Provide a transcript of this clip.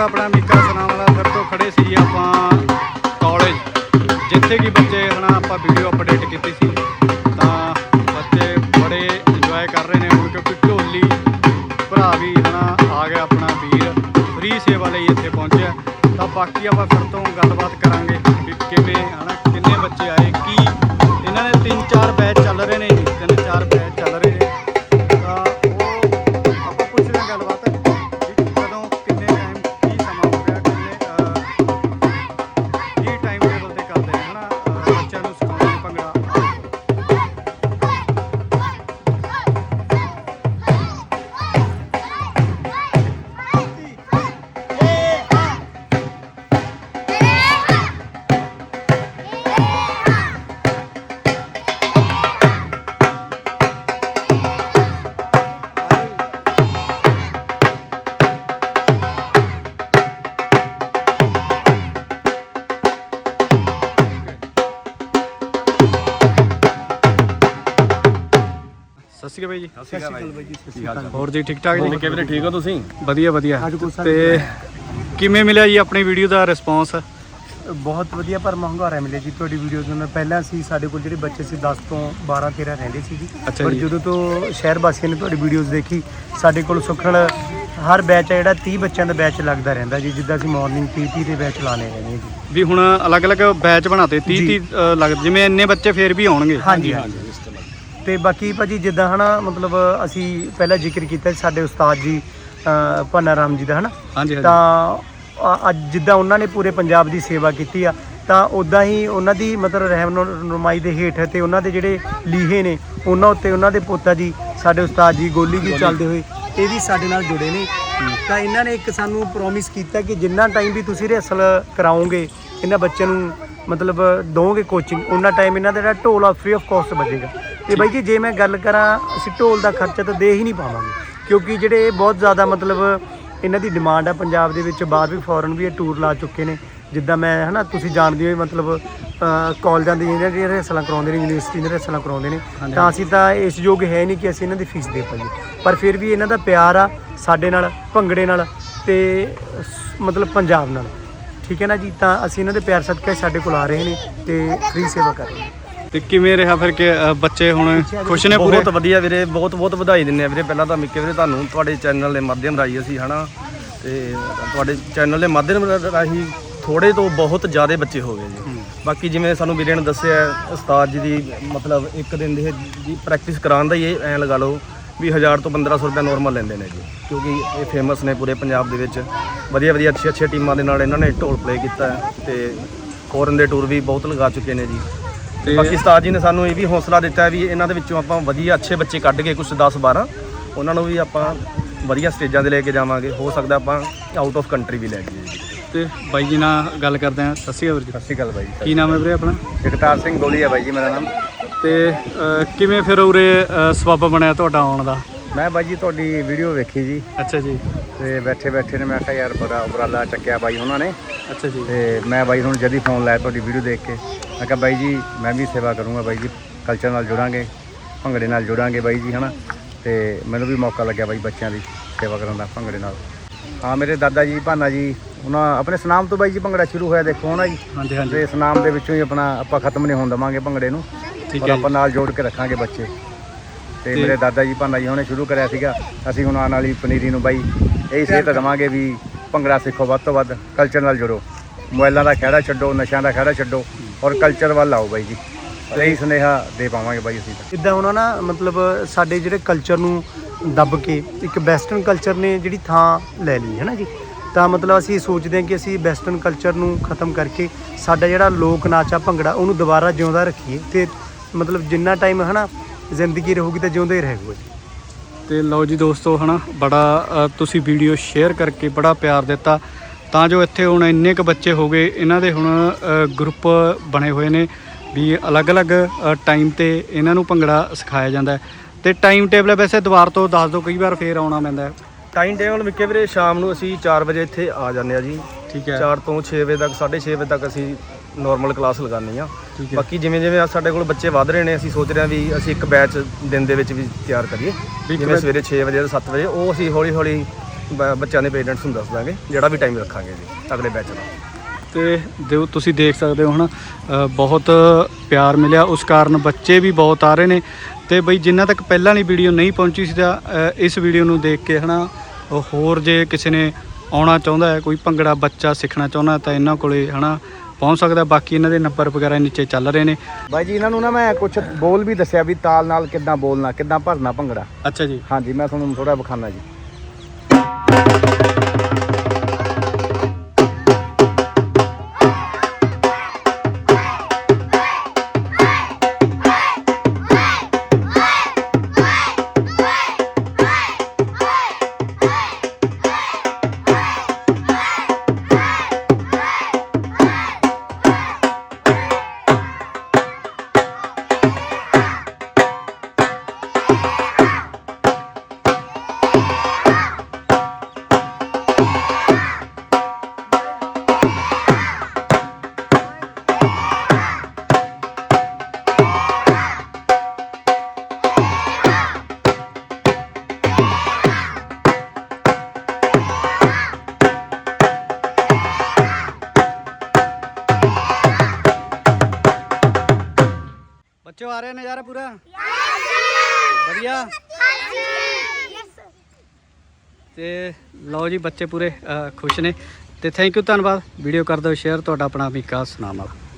Road ਆਪਣਾ ਮੀਕਾ ਸਨਾਮ ਵਾਲਾ ਫਿਰ ਤੋਂ ਖੜੇ ਸੀ ਆਪਾਂ ਕਾਲਜ ਜਿੱਥੇ ਕਿ ਬੱਚੇ ਹਨਾ ਆਪਾਂ ਵੀਡੀਓ ਅਪਡੇਟ ਕੀਤੀ ਸੀ। ਤਾਂ ਬੱਚੇ ਬੜੇ ਇੰਜੋਏ ਕਰ ਰਹੇ ਨੇ ਹੁਣ ਕਿਉਂਕਿ ਢੋਲੀ ਭਰਾ ਵੀ ਹਨਾ ਆ ਗਿਆ ਆਪਣਾ ਵੀਰ ਫ੍ਰੀ ਸੇਵਾ ਲਈ ਇੱਥੇ ਪਹੁੰਚਿਆ। ਤਾਂ ਬਾਕੀ ਆਪਾਂ ਫਿਰ ਤੋਂ ਗੱਲਬਾਤ ਕਰਾਂਗੇ ਵੀ ਕਿਵੇਂ ਹਨਾ, ਕਿੰਨੇ ਬੱਚੇ ਆਏ, ਕੀ ਇਹਨਾਂ ਨੇ ਤਿੰਨ ਚਾਰ ਬੈਚ ਸ਼੍ਰੀ ਅਕਾਲ ਬਾਈ ਜੀ। ਸਤਿ ਸ਼੍ਰੀ ਅਕਾਲ ਬਾਈ ਜੀ ਸਤਿ ਸ਼੍ਰੀ ਅਕਾਲ। ਹੋਰ ਜੀ ਠੀਕ ਠਾਕ ਜੀ ਨਿੱਕੇ ਵੀਰੇ ਠੀਕ ਹੋ ਤੁਸੀਂ? ਵਧੀਆ ਵਧੀਆ। ਤੇ ਕਿਵੇਂ ਮਿਲਿਆ ਜੀ ਆਪਣੀ ਵੀਡੀਓ ਦਾ ਰਿਸਪੌਂਸ ਬਹੁਤ ਵਧੀਆ ਪਰ ਮਹਿੰਗਾਰਾ ਮਿਲਿਆ ਜੀ ਤੁਹਾਡੀ ਵੀਡੀਓ ਦੇ ਨਾਲ ਪਹਿਲਾਂ ਸੀ ਸਾਡੇ ਕੋਲ ਜਿਹੜੇ ਬੱਚੇ ਸੀ 10 ਤੋਂ 12 13 ਰਹਿੰਦੇ ਸੀ ਜੀ। ਪਰ। ਜਦੋਂ ਤੋਂ ਸ਼ਹਿਰ ਵਾਸੀਆਂ ਨੇ ਤੁਹਾਡੀ ਵੀਡੀਓਜ਼ ਦੇਖੀ ਸਾਡੇ ਕੋਲ ਸੁਖਣ ਹਰ ਬੈਚ ਹੈ ਜਿਹੜਾ 30 ਬੱਚਿਆਂ ਦਾ ਬੈਚ ਲੱਗਦਾ ਰਹਿੰਦਾ ਜੀ। ਜਿੱਦਾਂ ਅਸੀਂ ਮਾਰਨਿੰਗ 30 30 ਦੇ ਬੈਚ ਲਾਣੇ ਰਹਿੰਦੇ ਜੀ। ਵੀ ਹੁਣ ਅਲੱਗ-ਅਲੱਗ ਬੈਚ ਬਣਾਤੇ 30 ਜੀ। 30 ਲੱਗ ਜਿਵੇਂ ਇੰਨੇ ਬੱਚੇ ਫੇਰ ਵੀ ਆਉਣਗੇ। ਹਾਂਜੀ ਹਾਂਜੀ। ਤੇ ਬਾਕੀ ਭਾਜੀ ਜਿੱਦਾਂ ਹਨਾ ਮਤਲਬ ਅਸੀਂ ਪਹਿਲਾਂ ਜ਼ਿਕਰ ਕੀਤਾ ਸੀ ਸਾਡੇ ਉਸਤਾਦ ਜੀ ਭਾਨਾ ਰਾਮ ਜੀ ਦਾ ਹਨਾ। ਹਾਂਜੀ ਹਾਂਜੀ। ਤਾਂ ਅ- ਅੱਜ ਜਿੱਦਾਂ ਉਹਨਾਂ ਨੇ ਪੂਰੇ ਪੰਜਾਬ ਦੀ ਸੇਵਾ ਕੀਤੀ ਆ ਤਾਂ ਉਦਾਂ ਹੀ ਉਹਨਾਂ ਦੀ ਮਤਲਬ ਰਹਿਨੁਮਾਈ ਦੇ ਹੇਠ ਤੇ ਉਹਨਾਂ ਦੇ ਜਿਹੜੇ ਲੀਹੇ ਨੇ ਉਹਨਾਂ ਉੱਤੇ ਉਹਨਾਂ ਦੇ ਪੋਤਾ ਜੀ ਸਾਡੇ ਉਸਤਾਦ ਜੀ ਗੋਲੀ ਜੀ ਚੱਲਦੇ ਹੋਏ ਇਹ ਵੀ ਸਾਡੇ ਨਾਲ ਜੁੜੇ ਨੇ। ਤਾਂ ਇਹਨਾਂ ਨੇ ਇੱਕ ਸਾਨੂੰ ਪ੍ਰੋਮਿਸ ਕੀਤਾ ਕਿ ਜਿੰਨਾ ਟਾਈਮ ਵੀ ਤੁਸੀਂ ਰਿਹਰਸਲ ਕਰਾਓਗੇ ਇਹਨਾਂ ਬੱਚਿਆਂ ਨੂੰ ਮਤਲਬ ਦੋਗੇ ਕੋਚਿੰਗ ਉਹਨਾਂ ਟਾਈਮ ਇਹਨਾਂ ਦਾ ਜਿਹੜਾ ਢੋਲ ਆ ਫ੍ਰੀ ਆਫ ਕਾਸਟ ਬਚੇਗਾ ਤੇ ਬਾਈ ਜੀ ਜੇ ਮੈਂ ਗੱਲ ਕਰਾਂ ਅਸੀਂ ਢੋਲ ਦਾ ਖਰਚਾ ਤਾਂ ਦੇ ਹੀ ਨਹੀਂ ਪਾਵਾਂਗੇ। ਕਿਉਂਕਿ ਜਿਹੜੇ ਇਹ ਬਹੁਤ ਜ਼ਿਆਦਾ ਮਤਲਬ ਇਹਨਾਂ ਦੀ ਡਿਮਾਂਡ ਆ ਪੰਜਾਬ ਦੇ ਵਿੱਚ ਬਾਹਰ ਵੀ ਫੋਰਨ ਵੀ ਇਹ ਟੂਰ ਲਾ ਚੁੱਕੇ ਨੇ। ਜਿੱਦਾਂ ਮੈਂ ਹਨਾ ਤੁਸੀਂ ਜਾਣਦੇ ਹੋ ਮਤਲਬ ਕਾਲਜਾਂ ਦੀ ਜਿਹੜੀਆਂ ਰਿਹਰਸਲਾਂ ਕਰਾਉਂਦੇ ਨੇ ਯੂਨੀਵਰਸਿਟੀ ਦੀਆਂ ਰਿਹਰਸਲਾਂ ਕਰਾਉਂਦੇ ਨੇ। ਤਾਂ ਅਸੀਂ ਤਾਂ ਇਸ ਯੋਗ ਹੈ ਨਹੀਂ ਕਿ ਅਸੀਂ ਇਹਨਾਂ ਦੀ ਫੀਸ ਦੇ ਪਾਈਏ। ਪਰ ਫਿਰ ਵੀ ਇਹਨਾਂ ਦਾ ਪਿਆਰ ਆ ਸਾਡੇ ਨਾਲ ਭੰਗੜੇ ਨਾਲ ਤੇ ਮਤਲਬ ਪੰਜਾਬ ਨਾਲ। ਠੀਕ ਹੈ ਨਾ ਜੀ? ਤਾਂ ਅਸੀਂ ਇਹਨਾਂ ਦੇ ਪਿਆਰ ਸਦਕਾ ਸਾਡੇ ਕੋਲ ਆ ਰਹੇ ਨੇ ਤੇ ਫ੍ਰੀ ਸੇਵਾ ਕਰ ਰਹੇ ਨੇ। ਤੇ ਕਿਵੇਂ ਰਿਹਾ ਫਿਰ ਕਿ ਅ, ਬੱਚੇ ਹੁਣ ਖੁਸ਼ ਨੇ ਪੂਰੇ? ਬਹੁਤ ਵਧੀਆ ਵੀਰੇ ਬਹੁਤ ਬਹੁਤ ਵਧਾਈ ਦਿੰਦੇ ਆ ਵੀਰੇ। ਪਹਿਲਾਂ ਤਾਂ ਮਿੱਕੇ ਵੀਰੇ ਤੁਹਾਨੂੰ ਤੁਹਾਡੇ ਚੈਨਲ ਦੇ ਮਾਧਿਅਮ ਰਾਹੀਂ ਅਸੀਂ ਹਨਾ? ਤੇ ਤੁਹਾਡੇ ਚੈਨਲ ਦੇ ਮਾਧਿਅਮ ਰਾਹੀਂ ਥੋੜੇ ਤੋਂ ਬਹੁਤ ਜ਼ਿਆਦਾ ਬੱਚੇ ਹੋ ਗਏ ਜੀ। ਬਾਕੀ ਜਿਵੇਂ ਸਾਨੂੰ ਵੀਰੇ ਨੇ ਦੱਸਿਆ ਉਸਤਾਦ ਜੀ ਦੀ ਮਤਲਬ ਇੱਕ ਦਿਨ ਦੀ ਜੀ ਪ੍ਰੈਕਟਿਸ ਕਰਾਉਣ ਦਾ ਹੀ ਇਹ ਐਂ ਲਗਾ ਲਓ ਵੀ 1000 ਤੋਂ 1500 ਰੁਪਏ ਨਾਰਮਲ ਲੈਂਦੇ ਨੇ ਜੀ। ਕਿਉਂਕਿ ਇਹ ਫੇਮਸ ਨੇ ਪੂਰੇ ਪੰਜਾਬ ਦੇ ਵਿੱਚ। ਵਧੀਆ ਵਧੀਆ ਅੱਛੀ ਅੱਛੀ ਟੀਮਾਂ ਦੇ ਨਾਲ ਇਹਨਾਂ ਨੇ ਢੋਲ ਪਲੇ ਕੀਤਾ ਹੈ ਤੇ ਫੋਰਨ ਦੇ ਟੂਰ ਵੀ ਬਹੁਤ ਲਗਾ ਚੁੱਕੇ ਨੇ ਜੀ। ਤੇ ਬਾਕੀ ਉਸਤਾਦ ਜੀ ਨੇ ਸਾਨੂੰ ਇਹ ਵੀ ਹੌਸਲਾ ਦਿੱਤਾ ਵੀ ਇਹਨਾਂ ਦੇ ਵਿੱਚੋਂ ਆਪਾਂ ਵਧੀਆ ਅੱਛੇ ਬੱਚੇ ਕੱਢ ਕੇ ਕੁਝ 10 12 ਉਹਨਾਂ ਨੂੰ ਵੀ ਆਪਾਂ ਵਧੀਆ ਸਟੇਜਾਂ ਤੇ ਲੈ ਕੇ ਜਾਵਾਂਗੇ। ਹੋ ਸਕਦਾ ਆਪਾਂ ਆਊਟ ਆਫ ਕੰਟਰੀ ਵੀ ਲੈ ਜਾਈਏ। ਜੀ ਤੇ ਬਾਈ ਜੀ ਨਾਲ ਗੱਲ ਕਰਦੇ ਹਾਂ। ਸਤਿ ਸ਼੍ਰੀ ਅਕਾਲ ਵੀਰ ਸਤਿ ਸ਼੍ਰੀ ਅਕਾਲ ਬਾਈ ਜੀ। ਕੀ ਨਾਮ ਹੈ ਵੀਰੇ ਆਪਣਾ? ਜਗਤਾਰ ਸਿੰਘ ਗੋਲੀ ਹੈ ਬਾਈ ਜੀ ਮੇਰਾ ਨਾਮ। ਤੇ ਕਿਵੇਂ ਫਿਰ ਉਰੇ ਸਬੱਬ ਬਣਿਆ ਤੁਹਾਡਾ ਆਉਣ ਦਾ? ਮੈਂ ਬਾਈ ਜੀ ਤੁਹਾਡੀ ਵੀਡੀਓ ਵੇਖੀ ਜੀ। ਅੱਛਾ ਜੀ। ਤੇ ਬੈਠੇ ਬੈਠੇ ਨੇ ਮੈਂ ਕਿਹਾ ਯਾਰ ਬੜਾ ਉਪਰਾਲਾ ਚੱਕਿਆ ਬਾਈ ਉਹਨਾਂ ਨੇ। ਅੱਛਾ ਜੀ। ਤੇ ਮੈਂ ਬਾਈ ਨੂੰ ਜਦ ਫੋਨ ਲਾਇਆ ਤੁਹਾਡੀ ਵੀਡੀਓ ਦੇਖ ਕੇ। ਮੈਂ ਕਿਹਾ ਬਾਈ ਜੀ ਮੈਂ ਵੀ ਸੇਵਾ ਕਰੂੰਗਾ ਬਾਈ ਜੀ ਕਲਚਰ ਨਾਲ ਜੁੜਾਂਗੇ ਭੰਗੜੇ ਨਾਲ ਜੁੜਾਂਗੇ ਬਾਈ ਜੀ ਹਨਾ? ਤੇ ਮੈਨੂੰ ਵੀ ਮੌਕਾ ਲੱਗਿਆ ਬਾਈ ਬੱਚਿਆਂ ਦੀ ਸੇਵਾ ਕਰਨ ਦਾ ਭੰਗੜੇ ਨਾਲ। ਹਾਂ ਮੇਰੇ ਦਾਦਾ ਜੀ ਭਾਨਾ ਜੀ ਉਹਨਾਂ ਆਪਣੇ ਸਨਾਮ ਤੋਂ ਬਾਈ ਜੀ ਭੰਗੜਾ ਸ਼ੁਰੂ ਹੋਇਆ ਦੇਖੋ ਨਾ ਜੀ? ਹਾਂਜੀ ਹਾਂਜੀ। ਤੇ ਸਨਾਮ ਦੇ ਵਿੱਚੋਂ ਹੀ ਆਪਣਾ ਆਪਾਂ ਖਤਮ ਨਹੀਂ ਹੋਣ ਦਵਾਂਗੇ ਭੰਗੜੇ ਨੂੰ ਠੀਕ ਹੈ ਆਪਾਂ ਨਾਲ ਜੋੜ ਕੇ ਰੱਖਾਂਗੇ ਬੱਚੇ। ਤੇ ਮੇਰੇ ਦਾਦਾ ਜੀ ਭਾਨਾ ਜੀ ਉਹਨੇ ਸ਼ੁਰੂ ਕਰਿਆ ਸੀਗਾ ਅਸੀਂ ਹੁਣ ਆਉਣ ਵਾਲੀ ਪਨੀਰੀ ਨੂੰ ਬਾਈ ਇਹ ਸੇਧ ਦਵਾਂਗੇ ਵੀ ਭੰਗੜਾ ਸਿੱਖੋ ਵੱਧ ਤੋਂ ਵੱਧ ਕਲਚਰ ਨਾਲ ਜੁੜੋ। ਮੋਬਾਈਲਾਂ ਦਾ ਖਹਿੜਾ ਛੱਡੋ ਨਸ਼ਿਆਂ ਦਾ ਖਹਿੜਾ ਛੱਡੋ। ਔਰ ਕਲਚਰ ਵੱਲ ਆਓ ਬਾਈ ਜੀ। ਇਹੀ ਸੁਨੇਹਾ ਦੇ ਪਾਵਾਂਗੇ ਬਾਈ ਅਸੀਂ ਤਾਂ। ਇਦਾਂ ਉਹਨਾਂ ਨਾ ਮਤਲਬ ਸਾਡੇ ਜਿਹੜੇ ਕਲਚਰ ਨੂੰ ਦੱਬ ਕੇ ਇੱਕ ਵੈਸਟਰਨ ਕਲਚਰ ਨੇ ਜਿਹੜੀ ਥਾਂ ਲੈ ਲਈ ਹੈ ਨਾ ਜੀ? ਤਾਂ ਮਤਲਬ ਅਸੀਂ ਸੋਚਦੇ ਹਾਂ ਕਿ ਅਸੀਂ ਵੈਸਟਰਨ ਕਲਚਰ ਨੂੰ ਖਤਮ ਕਰਕੇ ਸਾਡਾ ਜਿਹੜਾ ਲੋਕ ਨਾਚ ਆ ਭੰਗੜਾ ਉਹਨੂੰ ਦੁਬਾਰਾ ਜਿਉਂਦਾ ਰੱਖੀਏ ਤੇ ਮਤਲਬ ਜਿੰਨਾ ਟਾਈਮ ਹੈ ਨਾ ਜ਼ਿੰਦਗੀ ਰਹੂਗੀ ਤਾਂ ਜਿਉਂਦਾ ਹੀ ਰਹੇਗਾ ਜੀ। ਤੇ ਲਓ ਜੀ ਦੋਸਤੋ ਹਨਾ ਬੜਾ ਅ, ਤੁਸੀਂ ਵੀਡੀਓ ਸ਼ੇਅਰ ਕਰਕੇ ਬੜਾ ਪਿਆਰ ਦਿੱਤਾ। ਤਾਂ ਜੋ ਇੱਥੇ ਹੁਣ ਇੰਨੇ ਕ ਬੱਚੇ ਹੋ ਗਏ ਇਹਨਾਂ ਦੇ ਹੁਣ ਗਰੁੱਪ ਬਣੇ ਹੋਏ ਨੇ ਵੀ ਅਲੱਗ-ਅਲੱਗ ਟਾਈਮ ਤੇ ਇਹਨਾਂ ਨੂੰ ਭੰਗੜਾ ਸਿਖਾਇਆ ਜਾਂਦਾ ਤੇ ਟਾਈਮ ਟੇਬਲ ਵੈਸੇ ਦੁਬਾਰ ਤੋਂ ਦੱਸ ਦਿਓ ਕਈ ਵਾਰ ਫੇਰ ਆਉਣਾ ਪੈਂਦਾ ਹੈ। ਟਾਈਮ ਟੇਬਲ ਮਿੱਕੇ ਵੀਰੇ ਸ਼ਾਮ ਨੂੰ ਅਸੀਂ 4 ਵਜੇ ਇੱਥੇ ਆ ਜਾਂਦੇ ਆ ਜੀ। ਠੀਕ ਹੈ। 4 ਤੋਂ 6 ਵਜੇ ਤੱਕ 6:30 ਵਜੇ ਤੱਕ ਅਸੀਂ ਨਾਰਮਲ ਕਲਾਸ ਲਗਾਉਂਦੇ ਆ ਬਾਕੀ ਜਿਵੇਂ ਜਿਵੇਂ ਸਾਡੇ ਕੋਲ ਬੱਚੇ ਵੱਧ ਰਹੇ ਨੇ ਅਸੀਂ ਸੋਚ ਰਹੇ ਹਾਂ ਵੀ ਅਸੀਂ ਇੱਕ ਬੈਚ ਦਿਨ ਦੇ ਵਿੱਚ ਵੀ ਤਿਆਰ ਕਰੀਏ। ਜਿਵੇਂ ਸਵੇਰੇ 6 ਵਜੇ ਤੋਂ 7 ਵਜੇ ਉਹ ਅਸੀਂ ਹੌਲੀ ਹੌਲੀ ਬ- ਬੱਚਿਆਂ ਦੇ ਪੇਰੈਂਟਸ ਨੂੰ ਦੱਸ ਦਾਂਗੇ ਜਿਹੜਾ ਵੀ ਟਾਈਮ ਰੱਖਾਂਗੇ ਜੀ ਅਗਲੇ ਬੈਚ ਦਾ। ਤੇ ਦਿਓ ਤੁਸੀਂ ਦੇਖ ਸਕਦੇ ਹੋ ਹਨਾ ਅ, ਬਹੁਤ ਪਿਆਰ ਮਿਲਿਆ। ਉਸ ਕਾਰਨ ਬੱਚੇ ਵੀ ਬਹੁਤ ਆ ਰਹੇ ਨੇ। ਤੇ ਬਈ ਜਿਨ੍ਹਾਂ ਤੱਕ ਪਹਿਲਾਂ ਵਾਲੀ ਵੀਡੀਓ ਨਹੀਂ ਪਹੁੰਚੀ ਸੀ ਤਾਂ ਅ, ਇਸ ਵੀਡੀਓ ਨੂੰ ਦੇਖ ਕੇ ਹਨਾ ਉਹ ਹੋਰ ਜੇ ਕਿਸੇ ਨੇ ਆਉਣਾ ਚਾਹੁੰਦਾ ਹੈ ਕੋਈ ਭੰਗੜਾ ਬੱਚਾ ਸਿੱਖਣਾ ਚਾਹੁੰਦਾ ਤਾਂ ਇਹਨਾਂ ਕੋਲੇ ਹਨਾ ਪਹੁੰਚ ਸਕਦਾ ਬਾਕੀ ਇਹਨਾਂ ਦੇ ਨੰਬਰ ਵਗੈਰਾ ਨੀਚੇ ਚੱਲ ਰਹੇ ਨੇ। ਬਾਈ ਜੀ ਇਹਨਾਂ ਨੂੰ ਨਾ ਮੈਂ ਕੁਝ ਬੋਲ ਵੀ ਦੱਸਿਆ ਵੀ ਤਾਲ ਨਾਲ ਕਿੱਦਾਂ ਬੋਲਣਾ ਕਿੱਦਾਂ ਭਰਨਾ ਭੰਗੜਾ। ਅੱਛਾ ਜੀ। ਹਾਂਜੀ ਮੈਂ ਤੁਹਾਨੂੰ ਥੋੜਾ ਵਿਖਾਣਾ ਜੀ। ਬੱਚੋ ਆ ਰਹੇ ਨਜ਼ਾਰਾ ਪੂਰਾ? ਵਧੀਆ? ਤੇ ਲਓ ਜੀ ਬੱਚੇ ਪੂਰੇ ਖੁਸ਼ ਨੇ। ਤੇ ਥੈਂਕ ਯੂ ਧੰਨਵਾਦ। ਵੀਡੀਓ ਕਰ ਦਿਓ ਸ਼ੇਅਰ ਤੁਹਾਡਾ ਆਪਣਾ ਵਿਕਾਸ ਨਾਮ ਵਾਲਾ।